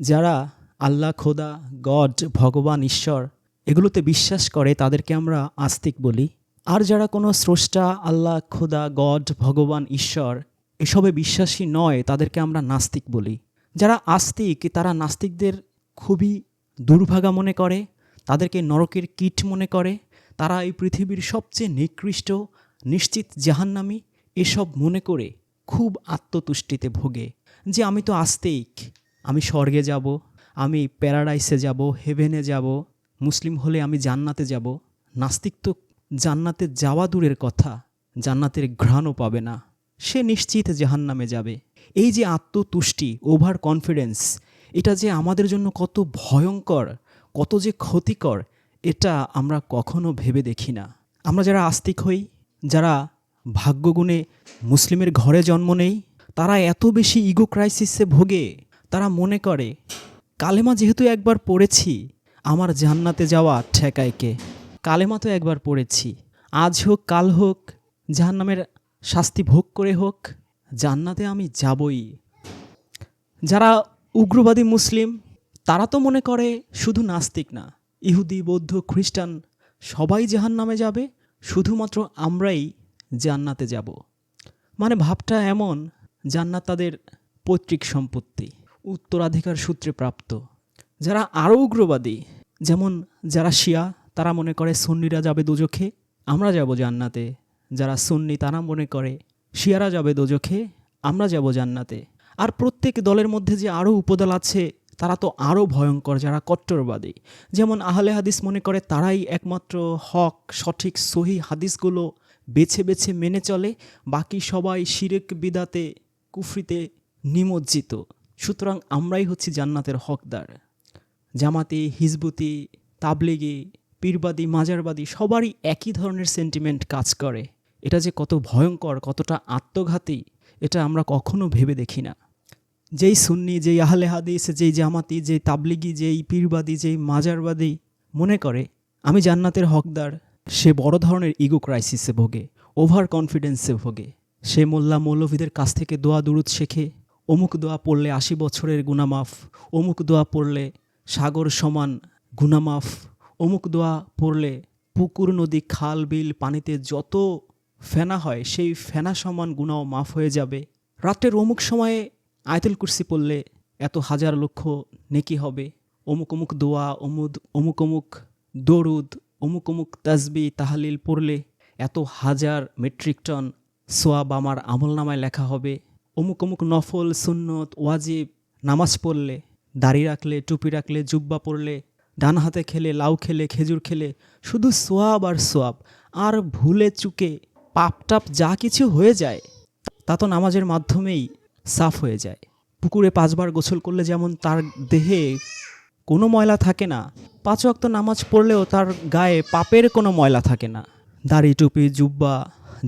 যারা আল্লাহ, খোদা, গড, ভগবান, ঈশ্বর এগুলোতে বিশ্বাস করে তাদেরকে আমরা আস্তিক বলি। আর যারা কোনো স্রষ্টা, আল্লাহ, খোদা, গড, ভগবান, ঈশ্বর এসবে বিশ্বাসী নয়, তাদেরকে আমরা নাস্তিক বলি। যারা আস্তিক, তারা নাস্তিকদের খুবই দুর্ভাগা মনে করে, তাদেরকে নরকের কীট মনে করে, তারা এই পৃথিবীর সবচেয়ে নিকৃষ্ট, নিশ্চিত জাহান্নামি এসব মনে করে খুব আত্মতুষ্টিতে ভোগে। যে আমি তো আস্তিক আমি স্বর্গে যাব, আমি প্যারাডাইসে যাব, হেভেনে যাব, মুসলিম হলে আমি জান্নাতে যাব। নাস্তিক তো জান্নাতে যাওয়া দূরের কথা, জান্নাতের ঘ্রাণও পাবে না। সে নিশ্চিত জাহান্নামে যাবে। এই যে আত্মতুষ্টি ওভার কনফিডেন্স এটা যে আমাদের জন্য কত ভয়ঙ্কর, কত যে ক্ষতিকর, এটা আমরা কখনো ভেবে দেখি না। আমরা যারা আস্তিক হই, যারা ভাগ্যগুণে মুসলিমের ঘরে জন্ম নেই, তারা এত বেশি ইগো ক্রাইসিসে ভোগে। তারা মনে করে, কালেমা যেহেতু একবার পড়েছি, আমার জান্নাতে যাওয়া ঠেকায়কে কালেমা তো একবার পড়েছি। আজ হোক, কাল হোক, জাহান্নামের শাস্তি ভোগ করে হোক, জান্নাতে আমি যাবই। যারা উগ্রবাদী মুসলিম, তারা তো মনে করে, শুধু নাস্তিক না, ইহুদি, বৌদ্ধ, খ্রিস্টান, সবাই জাহান নামে যাবে, শুধুমাত্র আমরাই জান্নাতে যাব। মানে ভাবটা এমন, জান্নাত তাদের পৈতৃক সম্পত্তি। উত্তরাধিকার সূত্রে প্রাপ্ত। যারা আরও উগ্রবাদী, যেমন যারা শিয়া, তারা মনে করে সুন্নিরা যাবে দুজখে আমরা যাব জান্নাতে। যারা সুন্নি, তারা মনে করে শিয়ারা যাবে দোজখে আমরা যাব জান্নাতে। আর প্রত্যেক দলের মধ্যে যে আরও উপদল আছে, তারা তো আরও ভয়ঙ্কর, যারা কট্টরবাদী। যেমন আহলে হাদিস মনে করে তারাই একমাত্র হক, সঠিক, সহি হাদিসগুলো বেছে বেছে মেনে চলে, বাকি সবাই শিরেক বিদাতে, কুফরিতে নিমজ্জিত। সুতরাং আমরাই হচ্ছি জান্নাতের হকদার। জামাতি, হিজবুতি, তাবলিগি, পীরবাদী, মাজারবাদী সবারই একই ধরনের সেন্টিমেন্ট কাজ করে। এটা যে কত ভয়ঙ্কর, কতটা আত্মঘাতী, এটা আমরা কখনো ভেবে দেখি না। যেই সুন্নি, যেই আহলে হাদিস, যেই জামাতি, যেই তাবলিগি, যেই পীরবাদী, যেই মাজারবাদী, মনে করে, আমি জান্নাতের হকদার, সে বড় ধরনের ইগো ক্রাইসিসে ভোগে ওভার কনফিডেন্সে ভোগে, সে মোল্লা মৌলভীদের কাছ থেকে দোয়া দুরুদ শেখে অমুক দোয়া পড়লে আশি বছরের গুনামাফ, অমুক দোয়া পড়লে সাগর সমান গুনামাফ, অমুক দোয়া পড়লে পুকুর, নদী, খাল, বিল, পানিতে যত ফেনা হয়, সেই ফেনা সমান গুণাও মাফ হয়ে যাবে। রাত্রের অমুক সময়ে আয়তুল কুরসি পড়লে এত হাজার লক্ষ নেকি হবে। অমুক অমুক দোয়া, অমুদ, অমুক অমুক দরুদ, অমুক অমুক তাজবি তাহালিল পড়লে এত হাজার মেট্রিক টন সোয়াব আমার আমল নামায় লেখা হবে। অমুক অমুক নফল, সুন্নত, ওয়াজিব, নামাজ পড়লে, দাড়ি রাখলে, টুপি রাখলে, জুব্বা পরলে, ডান হাতে খেলে, লাউ খেলে, খেজুর খেলে, শুধু সোয়াব আর সোয়াব। আর ভুলে চুকে পাপ টাপ যা কিছু হয়ে যায়, তা তো নামাজের মাধ্যমেই সাফ হয়ে যায়। পুকুরে পাঁচবার গোসল করলে যেমন তার দেহে কোনো ময়লা থাকে না, পাঁচ ওয়াক্ত নামাজ পড়লেও তার গায়ে পাপের কোনো ময়লা থাকে না। দাড়ি, টুপি, জুব্বা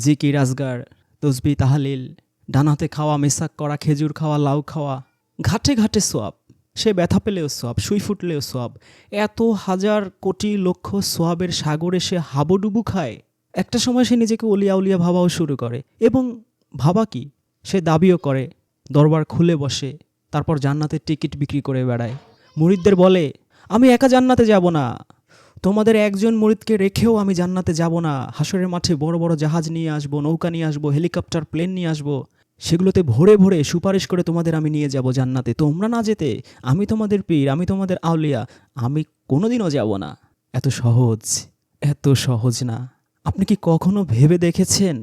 জিকি রাজগার তসবি, তাহালিল ডানাতে খাওয়া মেসাক করা, খেজুর খাওয়া, লাউ খাওয়া, ঘাটে ঘাটে সোয়াব। সে ব্যথা পেলেও সোয়াব, সুই ফুটলেও সোয়াব। এত হাজার কোটি লক্ষ সোয়াবের সাগরে সে হাবুডুবু খায়। একটা সময় সে নিজেকে উলিয়া উলিয়া ভাবাও শুরু করে। এবং ভাবা কি? সে দাবিও করে, দরবার খুলে বসে, তারপর জান্নাতের টিকিট বিক্রি করে বেড়ায়। মুরিদদের বলে, আমি একা জান্নাতে যাব না। তোমাদের একজন মুরিদকে রেখেও আমি জান্নাতে যাব না। হাসরের মাঠে বড় বড় জাহাজ নিয়ে আসব, নৌকা নিয়ে আসব, হেলিকপ্টার, প্লেন নিয়ে আসব। সেগুলোতে ভরে ভরে সুপারিশ করে তোমাদের আমি নিয়ে যাব জান্নাতে। তোমরা না যেতে, আমি তোমাদের পীর, আমি তোমাদের আউলিয়া, আমি কোনোদিনও যাব না। এত সহজ এত সহজ না। আপনি কি কখনো ভেবে দেখেছেন?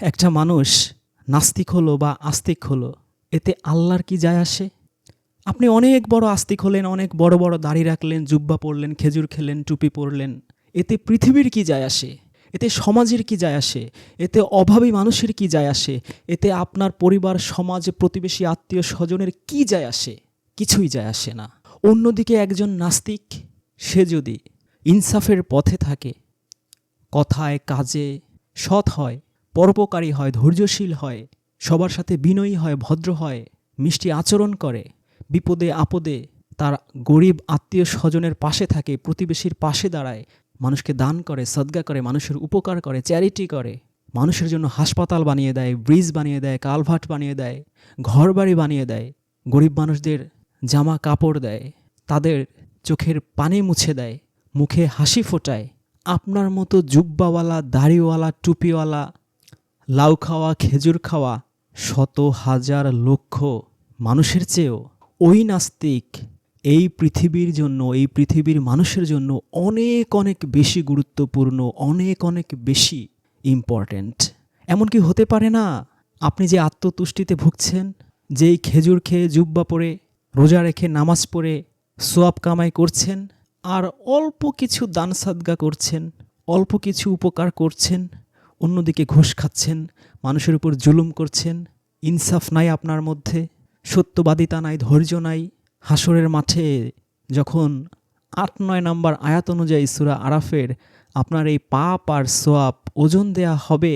একটা মানুষ নাস্তিক হলো বা আস্তিক হলো, এতে আল্লাহর কি যায় আসে? আপনি অনেক বড় আস্তিক হলেন, অনেক বড় বড় দাড়ি রাখলেন, জুব্বা পরলেন, খেজুর খেলেন, টুপি পরলেন। এতে পৃথিবীর কি যায় আসে? এতে সমাজের কি যায় আসে? এতে অভাবী মানুষের কি যায় আসে? এতে আপনার পরিবার, সমাজ, প্রতিবেশী, আত্মীয় স্বজনের কি যায় আসে? কিছুই যায় আসে না। অন্যদিকে একজন নাস্তিক, সে যদি ইনসাফের পথে থাকে, কথায়, কাজে সৎ হয়, পরোপকারী হয়, ধৈর্যশীল হয়, সবার সাথে বিনয়ী হয়, ভদ্র হয়, মিষ্টি আচরণ করে বিপদে, আপদে তার গরিব আত্মীয় স্বজনের পাশে থাকে, প্রতিবেশীর পাশে দাঁড়ায়, মানুষকে দান করে, সদ্গা করে, মানুষের উপকার করে চ্যারিটি করে, মানুষের জন্য হাসপাতাল বানিয়ে দেয় ব্রিজ বানিয়ে দেয়, কালভার্ট বানিয়ে দেয়, ঘরবাড়ি বানিয়ে দেয়, গরিব মানুষদের জামা কাপড় দেয়, তাদের চোখের পানি মুছে দেয়, মুখে হাসি ফোটায়, আপনার মতো জুব্বাওয়ালা, দাড়িওয়ালা, টুপিওয়ালা, লাউ খাওয়া, খেজুর খাওয়া শত হাজার লক্ষ মানুষের চেয়েও ওই নাস্তিক এই পৃথিবীর জন্য, এই পৃথিবীর মানুষের জন্য অনেক অনেক বেশি গুরুত্বপূর্ণ, অনেক অনেক বেশি ইম্পর্ট্যান্ট এমনকি হতে পারে না, আপনি যে আত্মতুষ্টিতে ভুগছেন, যেই খেজুর খেয়ে জুব্বা পরে, রোজা রেখে নামাজ পড়ে, সোয়াব কামাই করছেন, আর অল্প কিছু দান সাদগা করছেন, অল্প কিছু উপকার করছেন, অন্যদিকে ঘুষ খাচ্ছেন, মানুষের উপর জুলুম করছেন, ইনসাফ নাই আপনার মধ্যে সত্যবাদিতা নাই, ধৈর্য নাই। হাসরের মাঠে যখন আট নয় নম্বর আয়াত অনুযায়ী সুরা আরাফের আপনার এই পাপ আর সোয়াব ওজন দেয়া হবে,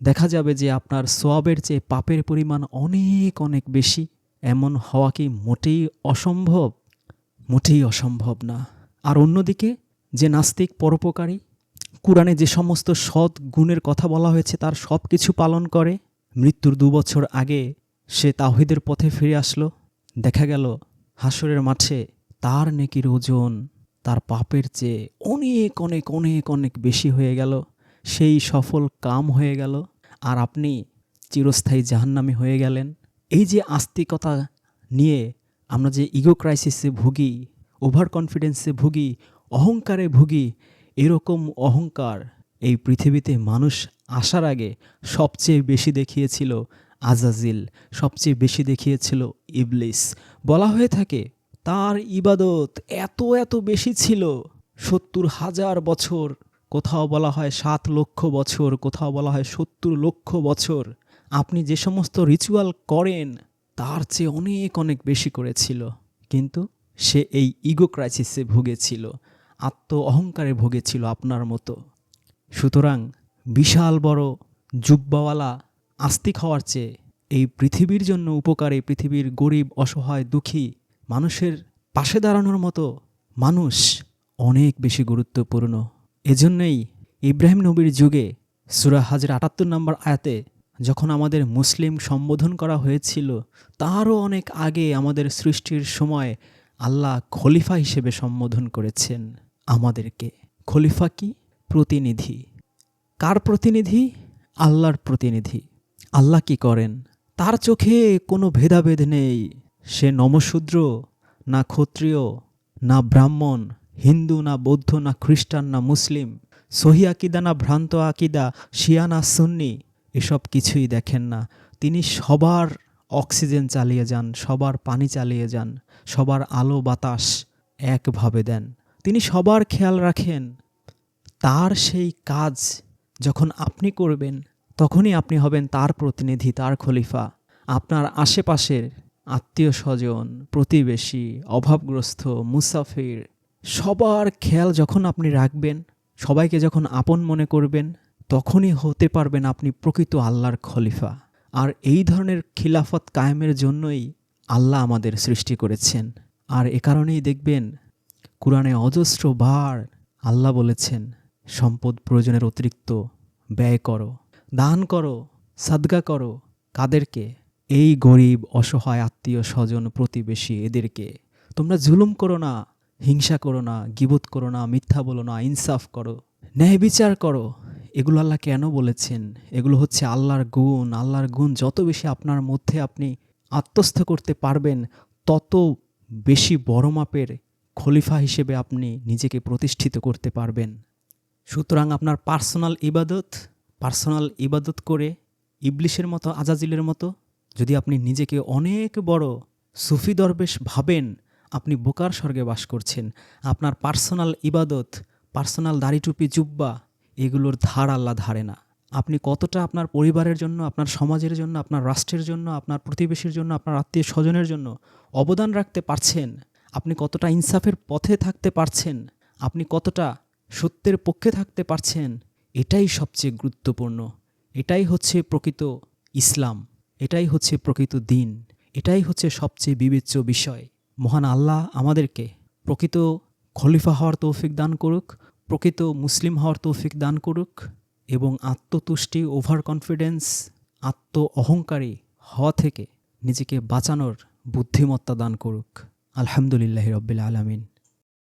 দেখা যাবে যে আপনার সোয়াবের চেয়ে পাপের পরিমাণ অনেক অনেক বেশি। এমন হওয়া কি মোটেই অসম্ভব? মোটেই অসম্ভব না। আর অন্যদিকে, যে নাস্তিক পরোপকারী, কোরআনে যে সমস্ত সৎ গুণের কথা বলা হয়েছে, তার সব কিছু পালন করে, মৃত্যুর দু বছর আগে সে তাহিদের পথে ফিরে আসলো। দেখা গেল, হাসরের মাঠে তার নেকির ওজন তার পাপের চেয়ে অনেক অনেক অনেক অনেক বেশি হয়ে গেল। সেই সফল কাম হয়ে গেল। আর আপনি চিরস্থায়ী জাহান্নামী হয়ে গেলেন। এই যে আস্তিকতা নিয়ে আমরা যে ইগো ক্রাইসিসে ভুগি, ওভার কনফিডেন্সে ভুগি, অহংকারে ভুগি, এরকম অহংকার এই পৃথিবীতে মানুষ আসার আগে সবচেয়ে বেশি দেখিয়েছিল আজাজিল সবচেয়ে বেশি দেখিয়েছিল ইবলিস। বলা হয়ে থাকে, তার ইবাদত এত এত বেশি ছিল, সত্তর হাজার বছর, কোথাও বলা হয় সাত লক্ষ বছর, কোথাও বলা হয় সত্তর লক্ষ বছর। আপনি যে সমস্ত রিচুয়াল করেন, তার চেয়ে অনেক অনেক বেশি করেছিল। কিন্তু সে এই ইগো ক্রাইসিসে ভুগেছিল, আত্ম অহংকারে ভুগেছিল আপনার মতো। সুতরাং বিশাল বড় জুব্বাওয়ালা আস্তিক হওয়ার চেয়ে এই পৃথিবীর জন্য উপকারে পৃথিবীর গরিব, অসহায়, দুঃখী মানুষের পাশে দাঁড়ানোর মতো মানুষ অনেক বেশি গুরুত্বপূর্ণ। এজন্যই ইব্রাহিম নবীর যুগে সুরা হাজার আটাত্তর নম্বর আয়াতে যখন আমাদের মুসলিম সম্বোধন করা হয়েছিল, তারও অনেক আগে আমাদের সৃষ্টির সময় আল্লাহ খলিফা হিসেবে সম্বোধন করেছেন আমাদেরকে। খলিফা কি? প্রতিনিধি। কার প্রতিনিধি? আল্লাহর প্রতিনিধি। আল্লাহ কি করেন? তার চোখে কোনো ভেদাভেদ নেই। সে নমশূদ্র, না ক্ষত্রিয়, না ব্রাহ্মণ, হিন্দু, না বৌদ্ধ, না খ্রিস্টান, না মুসলিম। সহি আকিদা, না ভ্রান্ত আকিদা, শিয়া না সুন্নি, এসব কিছুই দেখেন না। তিনি সবার অক্সিজেন চালিয়ে যান, সবার পানি চালিয়ে যান, সবার আলো, বাতাস একভাবে দেন। তিনি সবার খেয়াল রাখেন। তার সেই কাজ যখন আপনি করবেন তখনই আপনি হবেন তার প্রতিনিধি, তার খলিফা। আপনার আশেপাশের আত্মীয় স্বজন, প্রতিবেশী, অভাবগ্রস্ত, মুসাফির, সবার খেয়াল যখন আপনি রাখবেন, সবাইকে যখন আপন মনে করবেন, তখনই হতে পারবেন আপনি প্রকৃত আল্লাহর খলিফা। আর এই ধরনের খিলাফত কায়েমের জন্যই আল্লাহ আমাদের সৃষ্টি করেছেন। আর এ কারণেই দেখবেন, কোরআনে অজস্র বার আল্লাহ বলেছেন, সম্পদ প্রয়োজনের অতিরিক্ত ব্যয় করো। দান করো, সাদগা করো কাদেরকে। এই গরিব, অসহায়, আত্মীয় স্বজন, প্রতিবেশী এদেরকে। তোমরা জুলুম করো না, হিংসা করো না, গিবত করো না, মিথ্যা বলো না, ইনসাফ করো। ন্যায় বিচার করো। এগুলো আল্লাহ কেন বলেছেন? এগুলো হচ্ছে আল্লাহর গুণ। আল্লাহর গুণ যত বেশি আপনার মধ্যে আপনি আত্মস্থ করতে পারবেন, তত বেশি বড় মাপের খলিফা হিসেবে আপনি নিজেকে প্রতিষ্ঠিত করতে পারবেন। সুতরাং আপনার পার্সোনাল ইবাদত পার্সোনাল ইবাদত করে ইবলিশের মতো, আজাজিলের মতো যদি আপনি নিজেকে অনেক বড় সুফি দরবেশ ভাবেন, আপনি বোকার স্বর্গে বাস করছেন। আপনার পার্সোনাল ইবাদত, পার্সোনাল দাড়িটুপি, জুব্বা এগুলোর ধার আল্লাহ ধারে না। আপনি কতটা আপনার পরিবারের জন্য, আপনার সমাজের জন্য, আপনার রাষ্ট্রের জন্য, আপনার প্রতিবেশীর জন্য, আপনার আত্মীয় স্বজনের জন্য অবদান রাখতে পারছেন? আপনি কতটা ইনসাফের পথে থাকতে পারছেন? আপনি কতটা সত্যের পক্ষে থাকতে পারছেন? এটাই সবচেয়ে গুরুত্বপূর্ণ। এটাই হচ্ছে প্রকৃত ইসলাম। এটাই হচ্ছে প্রকৃত দিন। এটাই হচ্ছে সবচেয়ে বিবেচ্য বিষয়। মহান আল্লাহ আমাদেরকে প্রকৃত খলিফা হওয়ার তৌফিক দান করুক, প্রকৃত মুসলিম হওয়ার তৌফিক দান করুক এবং আত্মতুষ্টি ওভার কনফিডেন্স আত্ম অহংকারী হওয়া থেকে নিজেকে বাঁচানোর বুদ্ধিমত্তা দান করুক। আলহামদুলিল্লাহ রব্বিল আলমিন।